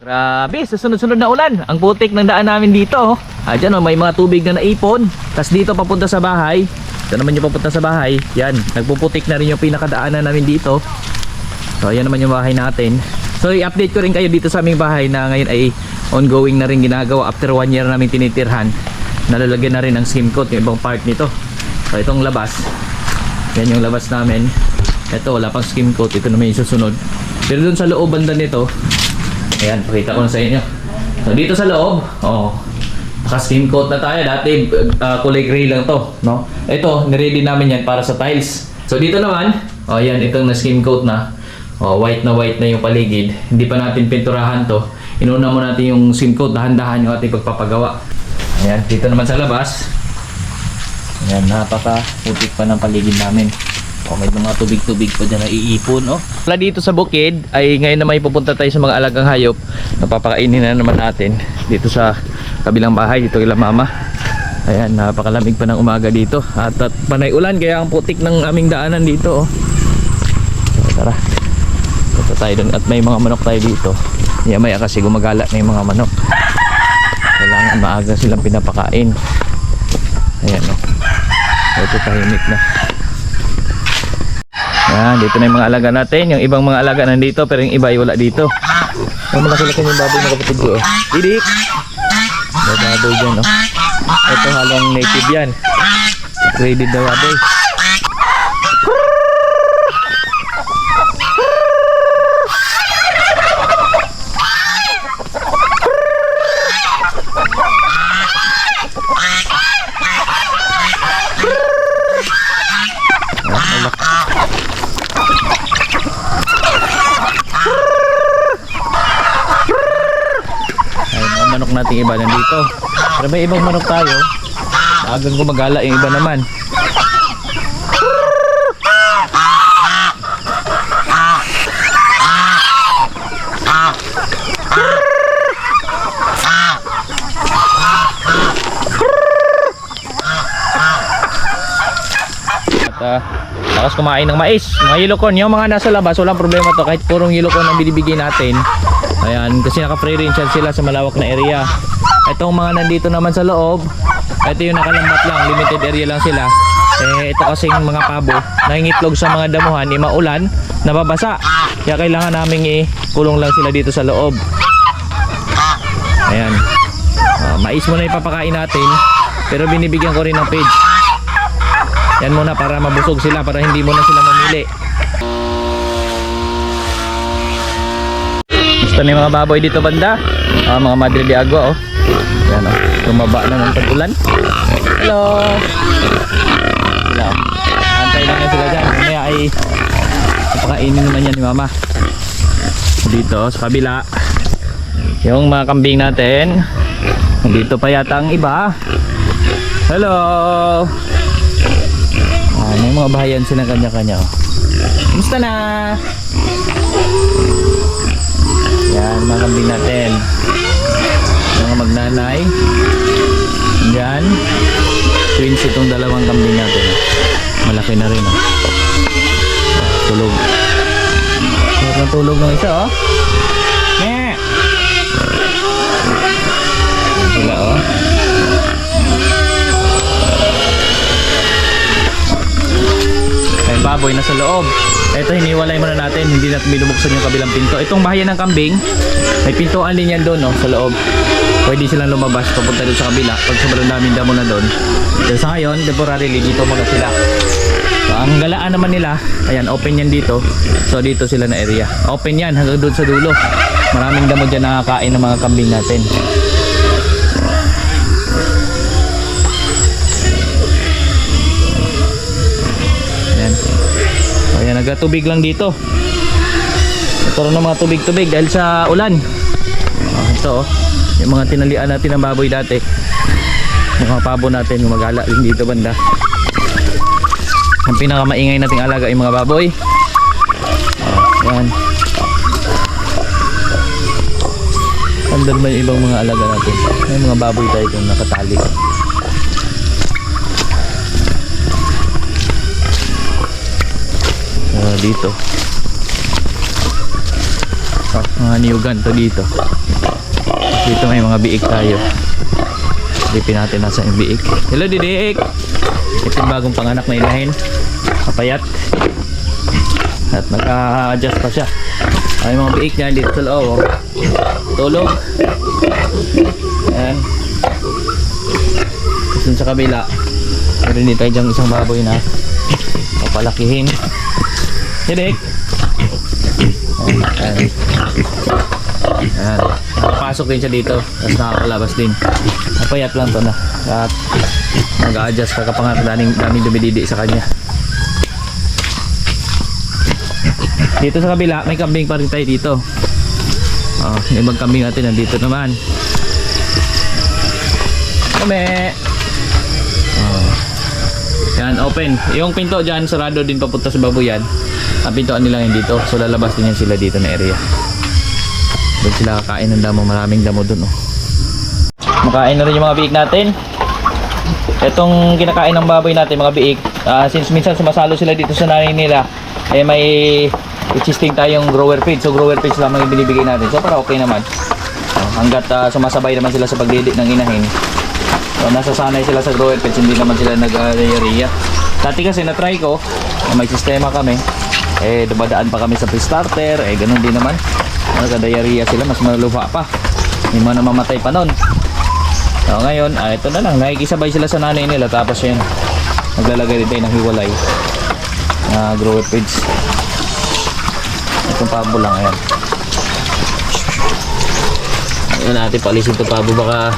Grabe, sa sunod-sunod na ulan. Ang putik ng daan namin dito. Ah, dyan oh, may mga tubig na naipon. Tapos dito papunta sa bahay. Ito naman yung papunta sa bahay. Yan, nagpuputik na rin yung pinakadaanan namin dito. So, ayan naman yung bahay natin. So, i-update ko rin kayo dito sa aming bahay na ngayon ay ongoing na rin ginagawa. After one year namin tinitirhan, nalalagyan na rin ng skim coat yung ibang part nito. So, itong labas. Yan yung labas namin. Ito, wala pang skim coat. Ito naman yung susunod. Pero dun sa loob banda nito, ayan, pakita ko na sa inyo. So, dito sa loob, oh, naka-skim coat na tayo. Dati, uh, kulay gray lang to, no? Ito, niready namin yan para sa tiles. So, dito naman, oh, yan, itong na-skim coat na. Oh, white na white na yung paligid. Hindi pa natin pinturahan to. Inuna mo natin yung skim coat, dahan-dahan yung ating pagpapagawa. Ayan, dito naman sa labas. Ayan, napaka putik pa ng paligid namin. Oh, may mga tubig-tubig pa dyan na iipon, oh. Wala dito sa bukid, ay ngayon na may pupunta tayo sa mga alagang hayop. Napapakainin na naman natin dito sa kabilang bahay, dito kila mama. Ayan, napakalamig pa ng umaga dito. At, at panay ulan, kaya ang putik ng aming daanan dito, oh. So, tara. Punta tayo dun. At may mga manok tayo dito. Maya maya kasi gumagala na yung mga manok. Kailangan maaga silang pinapakain. Ayan, oh. Ito tahimik na. Yan, dito na yung mga alaga natin. Yung ibang mga alaga nandito, pero yung iba ay wala dito. Ang malaki-laki yung baboy na kapatid ko. Oh. Didik! May baboy dyan, oh. Ito halong native yan. Graded na baboy. Ay, mga manok nating iba nandito. Pero may ibang manok tayo. Agang gumagala yung iba naman. At uh, lakas kumain ng mais. Mga yelocon, yung mga nasa labas, walang problema to. Kahit purong yelocon ang binibigay natin. Ayan, kasi naka-free range sila sa malawak na area. Itong mga nandito naman sa loob, ito yung nakalambat lang, limited area lang sila. Eh, ito kasing mga pabo, nangingitlog sa mga damuhan, ni maulan, nababasa. Kaya kailangan naming ikulong lang sila dito sa loob. Ayan. Ah, mais muna ipapakain natin, pero binibigyan ko rin ng page. Yan muna para mabusog sila, para hindi mo na sila mamili. Gusto ni mga baboy dito banda. Ah, mga Madre de Agua oh. Yan oh. Tumaba na ng tag-ulan. Hello. Hello. Antay lang sila dyan. Mamaya ay napakainin naman yan ni mama. Dito sa kabila. Yung mga kambing natin. Dito pa yata ang iba. Hello. Ah, may mga bahayan sila kanya-kanya. oh. Kumusta na? Yan, mga kambing natin. Mga magnanay. Yan. Twins itong dalawang kambing natin. Malaki na rin. Oh. Tulog. Sarap ng tulog ng isa, oh. Nye! Yan Sila, oh. Baboy na sa loob. Ito hiniwalay muna natin, hindi natin binubuksan yung kabilang pinto. Itong bahayan ng kambing, may pintuan din yan doon no, sa loob. Pwede silang lumabas papunta doon sa kabila pag sobrang daming damo na doon. So, sa ngayon, temporarily dito muna sila. So, ang galaan naman nila, ayan, open yan dito. So dito sila na area. Open yan hanggang doon sa dulo. Maraming damo dyan nakakain ng mga kambing natin. Ayan, nagtubig lang dito. Nagkaroon ng mga tubig-tubig dahil sa ulan. Oh, ito oh. Yung mga tinalian natin ng baboy dati. Yung mga pabo natin gumagala din dito banda. Ang pinakamaingay nating alaga yung mga baboy. Oh, yan. Ba yung ibang mga alaga natin? May mga baboy tayo kung nakatali. Ah, dito. Ah, mga niyugan to dito. Dito may mga biik tayo. Dipin natin nasa yung biik. Hello, Didik! Ito bagong panganak na inahin. Kapayat. At naka-adjust pa siya. Ay, mga biik niya dito sa loob. oh. Tulog. Ayan. Tapos sa kabila. Meron dito isang baboy na papalakihin. Didik! Ayan. Ayan. Nakapasok din siya dito. Tapos nakakalabas din. Napayat lang to na. At nag-a-adjust ka kapag daming, daming dumididi sa kanya. Dito sa kabila, may kambing pa rin tayo dito. Oh, yung ibang kambing natin nandito naman. Kame! Oh. Yan, open. Yung pinto dyan, sarado din papunta sa baboyan. Ang pintoan nila yung dito. So lalabas din sila dito na area. Doon sila kakain ng damo. Maraming damo doon. Oh. Makain na rin yung mga biik natin. Itong kinakain ng baboy natin, mga biik. ah, since minsan sumasalo sila dito sa nanay nila, eh may existing tayong grower feed. So grower feeds lamang yung binibigay natin. So para okay naman. Oh, hanggat ah, sumasabay naman sila sa pagdidi ng inahin. So, nasasanay sila sa grower feeds, hindi naman sila nag-diarrhea. Dati kasi na-try ko, may sistema kami, eh dumadaan pa kami sa pre-starter, eh ganun din naman. Nagka-diarrhea sila, mas maluha pa. Hindi mo na mamatay pa nun. So ngayon, ah, ito na lang, nakikisabay sila sa nanay nila, tapos yun, naglalagay rin tayo ng hiwalay na grower feeds. Itong pabo lang, ayan. Ayan natin palisin itong pabo, baka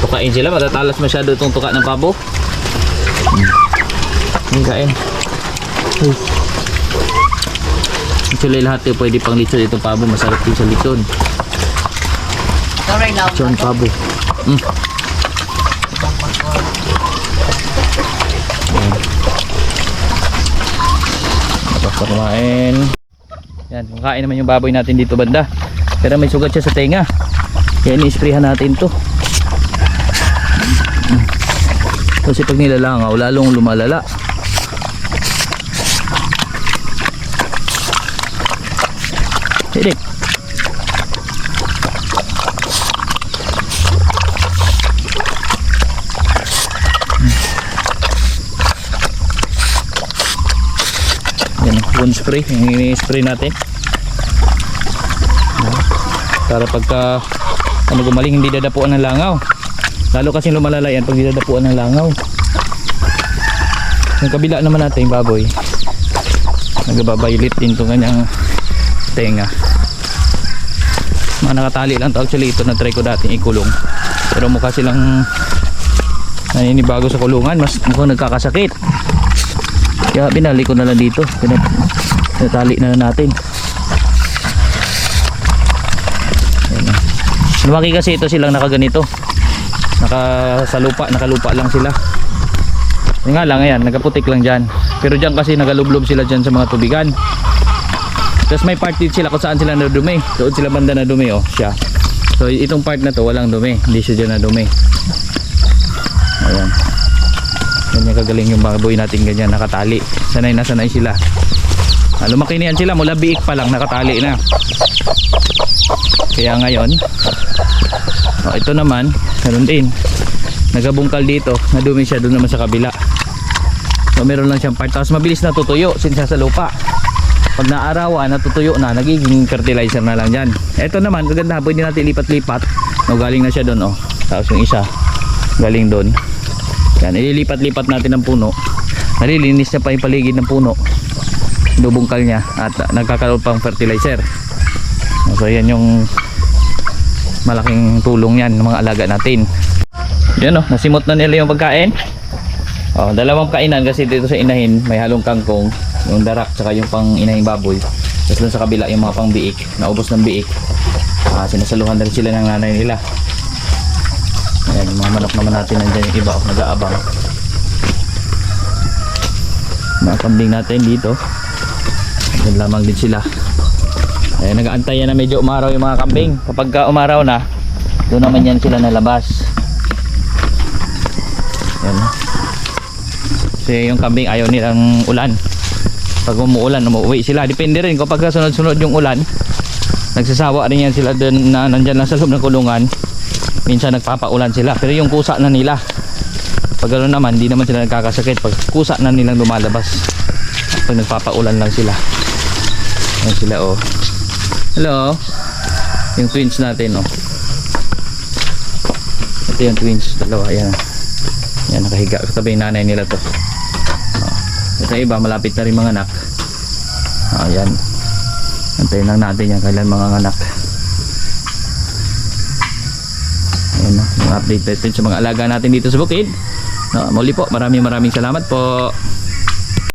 tukain sila, matatalas masyado itong tuka ng pabo. Hmm. Kain. Uy. Actually lahat yung pwede pang lechon itong pabo, masarap din sa lechon. Lechon pabo. Mm. Tapos kumain. Yan, kumakain naman yung baboy natin dito banda. Pero may sugat siya sa tenga. Kaya ni-sprayhan natin to. Mm. Kasi pag nilalangaw, lalong lumalala. Hidik. Yan, wound spray. Yung ini-spray natin. Para pagka ano gumaling hindi dadapuan ng langaw. Lalo kasi lumalala yan pag hindi dadapuan ng langaw. Yung kabila naman natin baboy. Nagbabaylit din itong kanyang tenga. Mga nakatali lang to. Actually ito na try ko dating ikulong. Pero mukha silang naninibago sa kulungan. Mas mukhang nagkakasakit. Kaya binalik ko na lang dito. Pinat pinatali na natin. Lumaki kasi ito silang nakaganito. Naka sa lupa, nakalupa lang sila. Yun nga lang, ayan, nagaputik lang dyan. Pero dyan kasi nagalublob sila dyan sa mga tubigan. Tapos may part din sila kung saan sila nadumi. Doon sila banda na dumi, oh, siya. So itong part na to, walang dumi. Hindi siya dyan na dumi. Ayan. Ganyan kagaling yung baboy natin ganyan nakatali. Sanay na sanay sila. Ah, lumaki na yan sila mula biik pa lang nakatali na. Kaya ngayon, oh, ito naman, meron din. Nagabungkal dito, nadumi siya doon naman sa kabila. So meron lang siyang part. Tapos mabilis natutuyo since sa lupa. Pag naarawan, natutuyo na, nagiging fertilizer na lang dyan. Ito naman, maganda, pwede natin lipat-lipat. No, galing na siya doon, oh. Tapos yung isa, galing doon. Yan, ililipat-lipat natin ang puno. Nalilinis niya pa yung paligid ng puno. Dubungkal niya at uh, nagkakaroon pang fertilizer. So yan yung malaking tulong yan ng mga alaga natin. Yan oh, nasimot na nila yung pagkain. Oh, dalawang kainan kasi dito sa inahin may halong kangkong, yung darak tsaka yung pang inahing baboy. Tapos dun sa kabila yung mga pang biik, naubos ng biik. Ah, sinasaluhan na rin sila ng nanay nila. Ayan, yung mga manok naman natin nandiyan yung iba, oh, nag-aabang. Mga kambing natin dito. Yan lamang din sila. Ayan, nag-aantay yan na medyo umaraw yung mga kambing. Kapag ka umaraw na, doon naman yan sila nalabas. Yan. Kasi yung kambing ayaw nilang ulan. Pag umuulan, umuwi sila. Depende rin kapag sunod-sunod yung ulan. nagsasawa rin yan sila dun na nandyan lang sa loob ng kulungan. Minsan nagpapaulan sila pero yung kusa na nila pag gano'n naman hindi naman sila nagkakasakit. Pag kusa na nilang lumalabas pag nagpapaulan lang sila. Yan sila oh. Hello? Yung twins natin oh. Ito yung twins dalawa yan yan nakahiga. Katabi nanay nila to ito iba malapit na rin mga anak oh, yan antayin lang natin yan kailan mga anak Ayan na, mga update natin sa mga alaga natin dito sa bukid. No, muli po, maraming maraming salamat po.